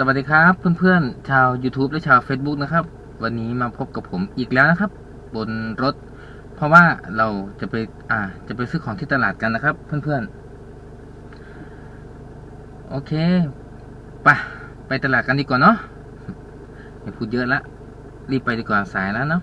สวัสดีครับเพื่อนๆชาว YouTube และชาว Facebook นะครับ วันนี้มาพบกับผมอีกแล้วนะครับ บนรถ เพราะว่าเราจะไปอ่าจะไปซื้อของที่ตลาดกันนะครับ เพื่อนๆ โอเคไปไปตลาดกันดีกว่าเนาะอย่าพูดเยอะละรีบไปดีกว่าสายแล้วเนาะ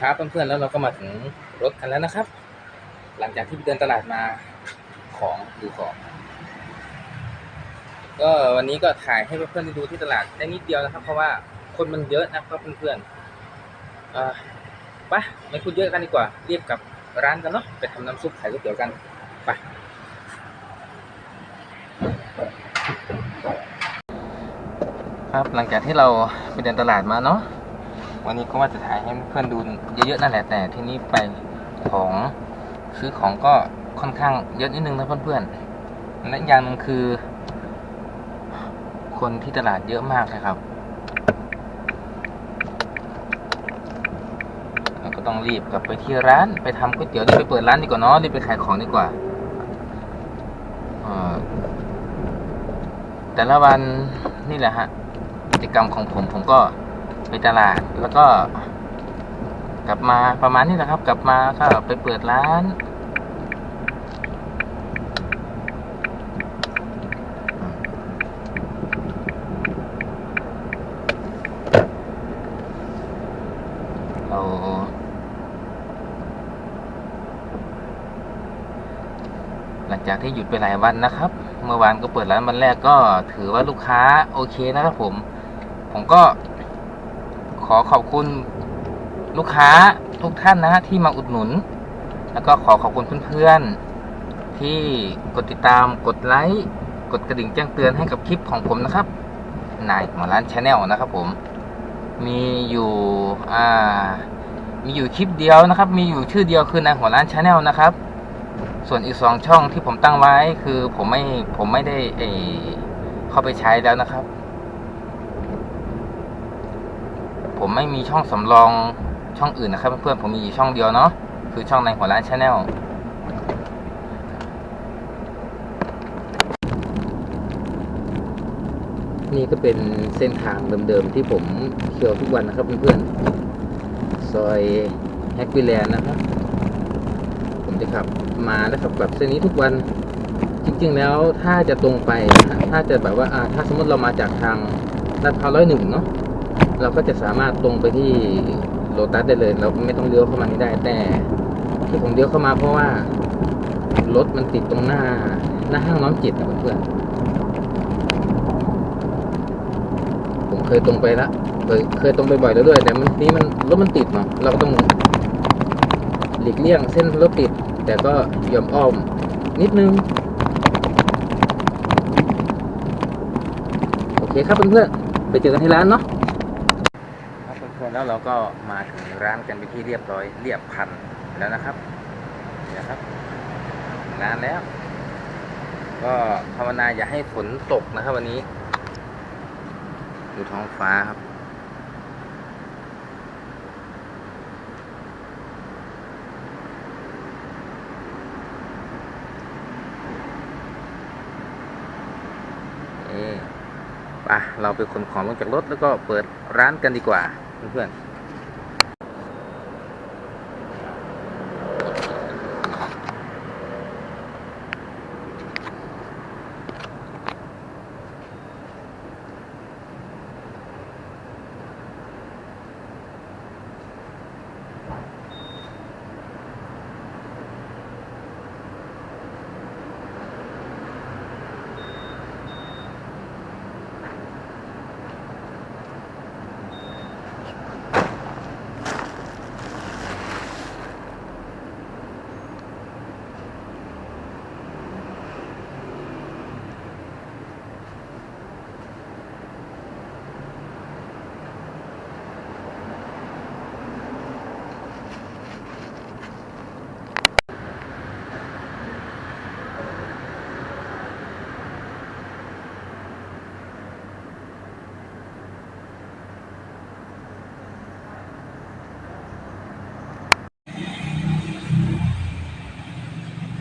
ครับเพื่อนๆแล้วเราก็มาถึงรถกันแล้วนะครับ หลังจากที่ไปเดินตลาดมาของดูของก็วันนี้ก็ถ่ายให้เพื่อนๆดูที่ตลาดได้นิดเดียวนะครับ เพราะว่าคนมันเยอะนะครับเพื่อนๆไปไม่พูดเยอะกันดีกว่าเรียบกับร้านกันเนาะไปทำน้ำซุปไข่ก๋วยเตี๋ยวกันไปครับหลังจากที่เราไปเดินตลาดมาเนาะ วันนี้ก็ว่าจะถ่ายให้เพื่อนดูเยอะๆนั่นแหละแต่ที่นี้ไปของซื้อของก็ค่อนข้างเยอะนิดนึงนะเพื่อนๆและอย่างนึงคือ คนที่ตลาดเยอะมากเลยครับเราก็ต้องรีบกลับไปที่ร้านไปทำก๋วยเตี๋ยวรีบไปเปิดร้านดีกว่าเนาะรีบไปขายของดีกว่าแต่ละวันนี่แหละฮะกิจกรรมของผมผมก็ ไปตลาดแล้วก็ กลับมาประมาณนี้แหละครับ กลับมาก็ไปเปิดร้าน เรา หลังจากที่หยุดไปหลายวันนะครับ เมื่อวานก็เปิดร้านวันแรกก็ถือว่าลูกค้าโอเคนะครับผม ผมก็ อขอบคุณลูกค้าทุกท่านนะฮะที่มาอุดหนุน แล้วก็ขอขอบคุณเพื่อนๆที่กดติดตามกดไลค์กดกระดิ่งแจ้งเตือนให้กับคลิปของผมนะครับนายหมอร้านชาแนลนะครับผม มีอยู่อ่ามีอยู่คลิปเดียวนะครับ มีอยู่ชื่อเดียวคือนายหัวร้านชาแนลนะครับ ส่วนอีกสองช่องที่ผมตั้งไว้คือผมไม่ผมไม่ได้เออเข้าไปใช้แล้วนะครับ ผมไม่มีช่องสำรองช่องอื่นนะครับเพื่อนๆผมมีอยู่ช่องเดียวเนาะคือช่องในหัวร้านชาแนลนี่ก็เป็นเส้นทางเดิมๆที่ผมเที่ยวทุกวันนะครับเพื่อนๆซอยแฮกวิแลนนะครับ ผมจะขับมาแล้วขับแบบเส้นนี้ทุกวันจริงๆแล้วถ้าจะตรงไป ถ้าจะแบบว่าถ้าสมมติเรามาจากทางลาดพร้าวร้อยหนึ่งเนาะ เราก็จะสามารถตรงไปที่โลตัสได้เลย เราไม่ต้องเลี้ยวเข้ามานี่ได้ แต่ที่ผมเลี้ยวเข้ามาเพราะว่ารถมันติดตรงหน้า หน้าห้างน้อมจิตนะเพื่อนผมเคยตรงไปละเคยเคยตรงไปบ่อยแล้วด้วย แต่มันนี้มันรถมันติดเนาะเราก็ต้องหลีกเลี่ยงเส้นรถติด แต่ก็ยอมอ้อมนิดนึงโอเคครับเพื่อนๆไปเจอกันที่ร้านเนาะ แล้วเราก็มาถึงร้านกันไปที่เรียบร้อย เรียบพันแล้วนะครับนะครับร้านแล้ว ก็ภาวนาอย่าให้ฝนตกนะครับ วันนี้ดูท้องฟ้าครับเอ๊ไปเราไปขนของลงจากรถแล้วก็เปิดร้านกันดีกว่า เพื่อ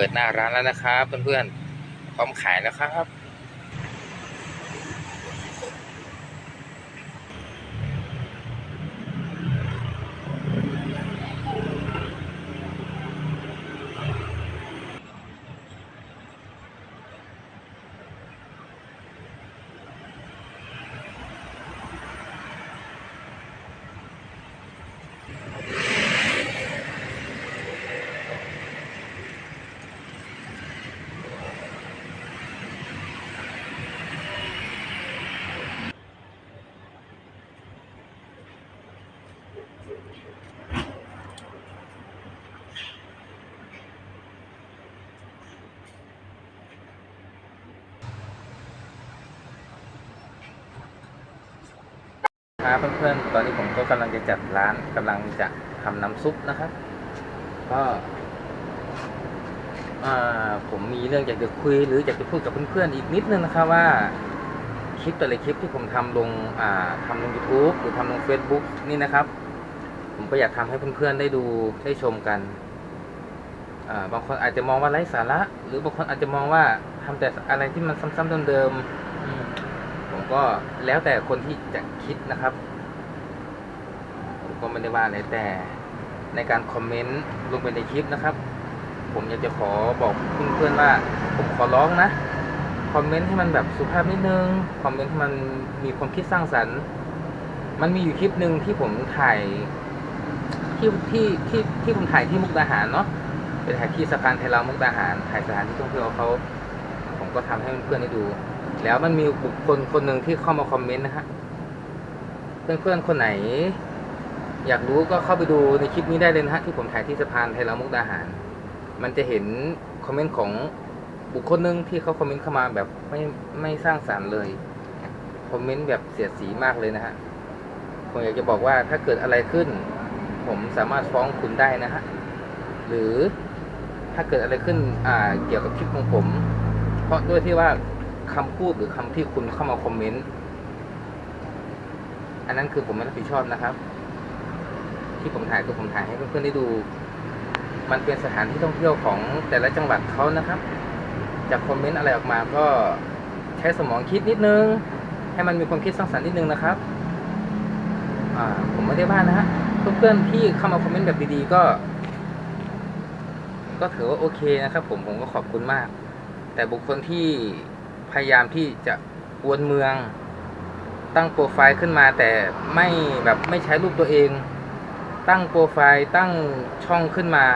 ปิดหน้าร้านแล้วนะครับเพื่อนๆพร้อมขายแล้วครับ ครับเพื่อนๆ ตอนนี้ผมก็กำลังจะจัดร้านกำลังจะทำน้ำซุปนะครับ ก็ผมมีเรื่องอยากจะคุยหรืออยากจะพูดกับเพื่อนๆ อีกนิดนึงนะครับว่าคลิปแต่ละคลิปที่ผมทำลงอ่าทำลง YouTube หรือทำลง Facebook นี่นะครับ ผมก็อยากทำให้เพื่อนๆ ได้ดูได้ชมกันบางคนอาจจะมองว่าไร้สาระ หรือบางคนอาจจะมองว่าทำแต่อะไรที่มันซ้ำๆเดิมๆอื ก็แล้วแต่คนที่จะคิดนะครับ ผมก็ไม่ได้ว่าอะไรแต่ในการคอมเมนต์ลงไปในคลิปนะครับ ผมอยากจะขอบอกเพื่อนๆว่า ผมขอร้องนะคอมเมนต์ให้มันแบบสุภาพนิดนึงคอมเมนต์ให้มันมีความคิดสร้างสรรค์ มันมีอยู่คลิปหนึ่งที่ผมถ่ายที่ที่ที่ที่ผมถ่ายที่มุกดาหารเนาะไปถ่ายที่สะพานไทยลาวมุกดาหารถ่ายสถานที่ท่องเที่ยวเขาผมก็ทำให้เพื่อนๆได้ดู แล้วมันมีบุคคลคนหนึ่งที่เข้ามาคอมเมนต์นะฮะ เพื่อนๆคนไหน อยากรู้ก็เข้าไปดูในคลิปนี้ได้เลยนะฮะที่ผมถ่ายที่สะพานไทยลามุกดาหาร มันจะเห็นคอมเมนต์ของบุคคลหนึ่งที่เขาคอมเมนต์เข้ามาแบบไม่ไม่สร้างสารรค์เลยคอมเมนต์แบบเสียดสีมากเลยนะฮะผมอยากจะบอกว่าถ้าเกิดอะไรขึ้น ผมสามารถฟ้องคุณได้นะฮะหรือถ้าเกิดอะไรขึ้นอ่าเกี่ยวกับคลิปของผม เพราะด้วยที่ว่า คำพูดหรือคำที่คุณเข้ามาคอมเมนต์อันนั้นคือผมไม่รับผิดชอบนะครับ ที่ผมถ่ายคือผมถ่ายให้เพื่อนๆได้ดู มันเป็นสถานที่ท่องเที่ยวของแต่ละจังหวัดเขานะครับจากคอมเมนต์อะไรออกมาก็ใช้สมองคิดนิดนึง ให้มันมีความคิดสร้างสรรค์นิดนึงนะครับผมไม่ได้ว่านนะฮะเพื่อนๆที่เข้ามาคอมเมนต์แบบดีๆก็ ก็ถือว่าโอเคนะครับ ผมผมก็ขอบคุณมาก แต่บุคคลที่ พยายามที่จะวนเมืองตั้งโปรไฟล์ขึ้นมาแต่ไม่แบบไม่ใช้รูปตัวเอง ตั้งโปรไฟล์ตั้งช่องขึ้นมา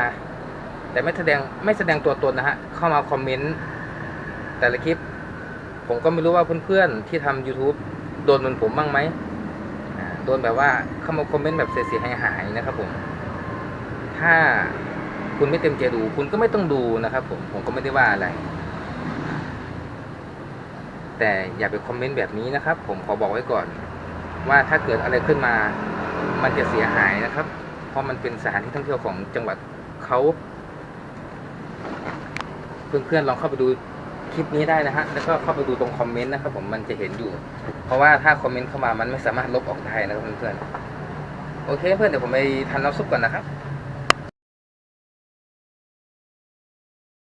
แต่ไม่แสดงไม่แสดงตัวตนนะฮะ เข้ามาคอมเมนต์แต่ละคลิป ผมก็ไม่รู้ว่าเพื่อนๆที่ทำ YouTube โดนเหมือนผมบ้างไหมโดนแบบว่าเข้ามาคอมเมนต์แบบเสียหายหายๆนะครับผม ถ้าคุณไม่เต็มใจดู คุณก็ไม่ต้องดูนะครับผมผมก็ไม่ได้ว่าอะไร แต่อย่าไปคอมเมนต์แบบนี้นะครับ ผมขอบอกไว้ก่อน ว่าถ้าเกิดอะไรขึ้นมา มันจะเสียหายนะครับ เพราะมันเป็นสถานที่ท่องเที่ยวของจังหวัดเขาเพื่อนๆลองเข้าไปดูคลิปนี้ได้นะฮะ แล้วก็เข้าไปดูตรงคอมเมนต์นะครับ ผมมันจะเห็นอยู่ เพราะว่าถ้าคอมเมนต์เข้ามามันไม่สามารถลบออกได้นะครับเพื่อนๆโอเคเพื่อนเดี๋ยวผมไปทำน้ำซุปก่อนนะครับ